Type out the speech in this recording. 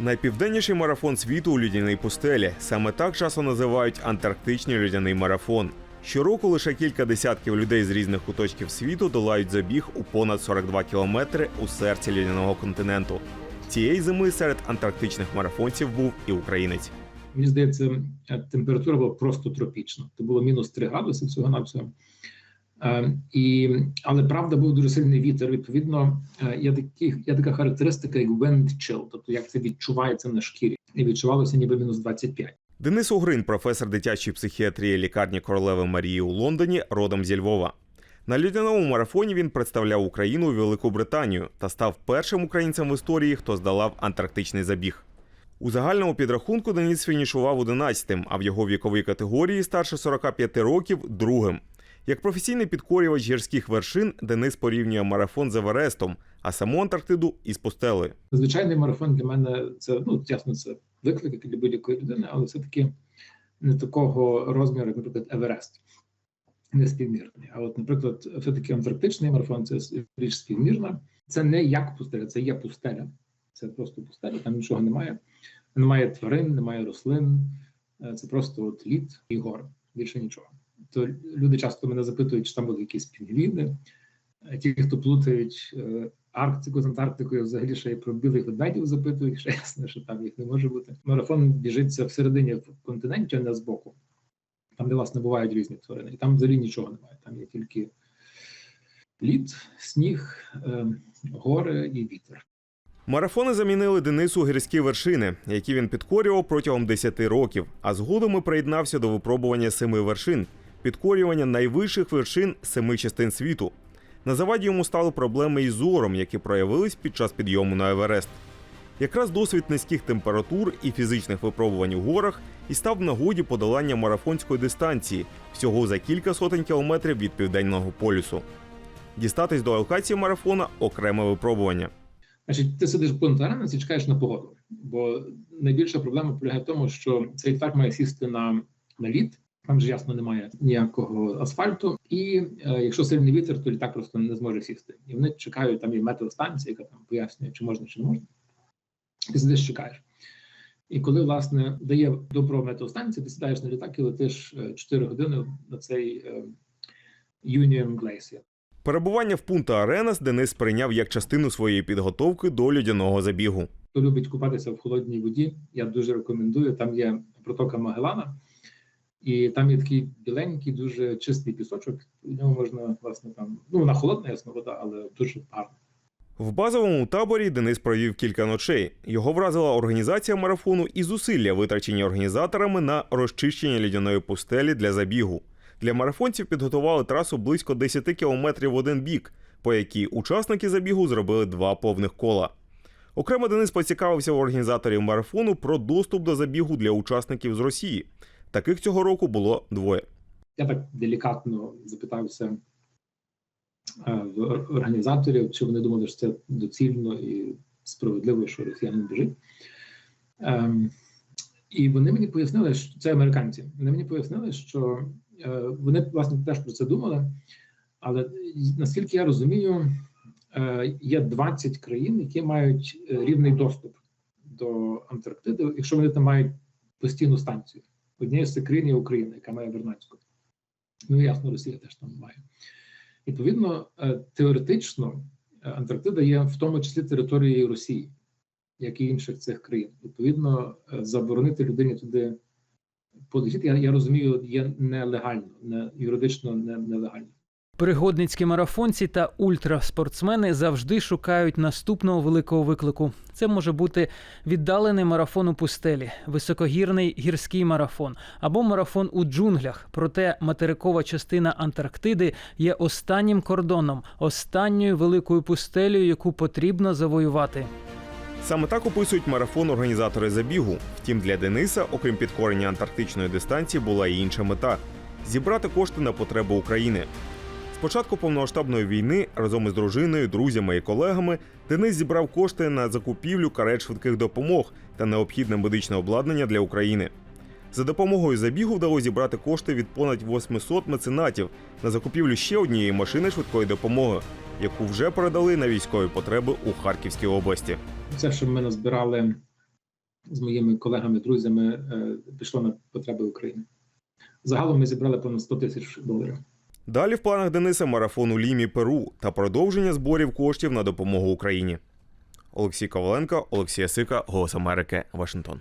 Найпівденніший марафон світу у людяній пустелі. Саме так часто називають антарктичний людяний марафон. Щороку лише кілька десятків людей з різних куточків світу долають забіг у понад 42 кілометри у серці людяного континенту. Цієї зими серед антарктичних марафонців був і українець. Мені здається, е, температура була просто тропічна. Це було мінус 3 градуси всього навсього. Е, і, але правда був дуже сильний вітер. Відповідно, е, є, такі, є така характеристика, як wind chill, тобто як це відчувається на шкірі. І відчувалося ніби мінус 25. Денис Угрин, професор дитячої психіатрії лікарні королеви Марії у Лондоні, родом зі Львова. На людяному марафоні він представляв Україну у Велику Британію та став першим українцем в історії, хто здолав антарктичний забіг. У загальному підрахунку Деніс фінішував 11-тим, а в його віковій категорії старше 45 років другим. Як професійний підкорювач гірських вершин, Денис порівнює марафон з Еверестом, а саму Антарктиду із пустелею. Звичайний марафон для мене це ну ясно, це виклик для будь-якої людини, але все таки не такого розміру, як, наприклад, Еверест. Не співмірний. А от, наприклад, все-таки антарктичний марафон це річ співмірна. Це не як пустеля, це є пустеля. Це просто пустеля, там нічого немає. Немає тварин, немає рослин. Е, Це просто от лід і гори. Більше нічого. То люди часто мене запитують, чи там будуть якісь пінгвіни. Е, Ті, хто плутають е, Арктику з Антарктикою, взагалі ще й про білих ведмедів запитують, ще ясно, що там їх не може бути. Марафон біжиться всередині континенті, а не збоку. Там, де власне бувають різні тварини. І там взагалі нічого немає. Там є тільки лід, сніг, е, гори і вітер. Марафони замінили Денису гірські вершини, які він підкорював протягом 10 років, а згодом і приєднався до випробування семи вершин, підкорювання найвищих вершин семи частин світу. На заваді йому стали проблеми із зором, які проявились під час підйому на Еверест. Якраз досвід низьких температур і фізичних випробувань у горах і став в нагоді подолання марафонської дистанції всього за кілька сотень кілометрів від південного полюсу. Дістатись до локації марафона окреме випробування. Значить, ти сидиш в і чекаєш на погоду. Бо найбільша проблема полягає в тому, що цей трак має сісти на, на лід. Там же ясно немає ніякого асфальту, і е, якщо сильний вітер, то літак просто не зможе сісти. І вони чекають, там є метеостанція, яка там пояснює, чи можна, чи не можна. Ти сидиш, чекаєш. І коли власне дає добро метеостанція, ти сідаєш на літак і летиш е, 4 години на цей е, Union Glacier. Перебування в Пунта Аренас Денис прийняв як частину своєї підготовки до людяного забігу. Хто любить купатися в холодній воді, я дуже рекомендую. Там є протока Магелана, і там є такий біленький, дуже чистий пісочок. В ньому можна власне там ну вона холодна, ясна вода, але дуже гарна. В базовому таборі Денис провів кілька ночей. Його вразила організація марафону і зусилля, витрачені організаторами на розчищення лідяної пустелі для забігу. Для марафонців підготували трасу близько 10 кілометрів в один бік, по якій учасники забігу зробили два повних кола. Окремо Денис поцікавився у організаторів марафону про доступ до забігу для учасників з Росії. Таких цього року було двоє. Я так делікатно запитався е, в організаторів, чи вони думали, що це доцільно і справедливо, що росіянин біжить. Ем, і вони мені пояснили, що це американці. Вони мені пояснили, що е, вони власне теж про це думали. Але наскільки я розумію, е, є 20 країн, які мають рівний доступ до Антарктиди, якщо вони там мають постійну станцію. Однією з цих країн є Україна, яка має Вернадську. Ну, ясно, Росія теж там має. Відповідно, е, теоретично е, Антарктида є в тому числі територією Росії, як і інших цих країн. Відповідно, е, заборонити людині туди полетіти, я, я розумію, є нелегально, не юридично нелегально. Пригодницькі марафонці та ультраспортсмени завжди шукають наступного великого виклику. Це може бути віддалений марафон у пустелі, високогірний гірський марафон або марафон у джунглях. Проте материкова частина Антарктиди є останнім кордоном, останньою великою пустелею, яку потрібно завоювати. Саме так описують марафон організатори забігу. Втім, для Дениса, окрім підкорення антарктичної дистанції, була і інша мета зібрати кошти на потреби України. Початку повномасштабної війни разом із дружиною, друзями і колегами Денис зібрав кошти на закупівлю карет швидких допомог та необхідне медичне обладнання для України. За допомогою забігу вдалося зібрати кошти від понад 800 меценатів на закупівлю ще однієї машини швидкої допомоги, яку вже передали на військові потреби у Харківській області. Це, що ми назбирали з моїми колегами, друзями е, пішло на потреби України. Загалом ми зібрали понад 100 тисяч доларів. Далі в планах Дениса марафон у Лімі, Перу та продовження зборів коштів на допомогу Україні. Олексій Коваленко, Олексій Сика, Голос Америки, Вашингтон.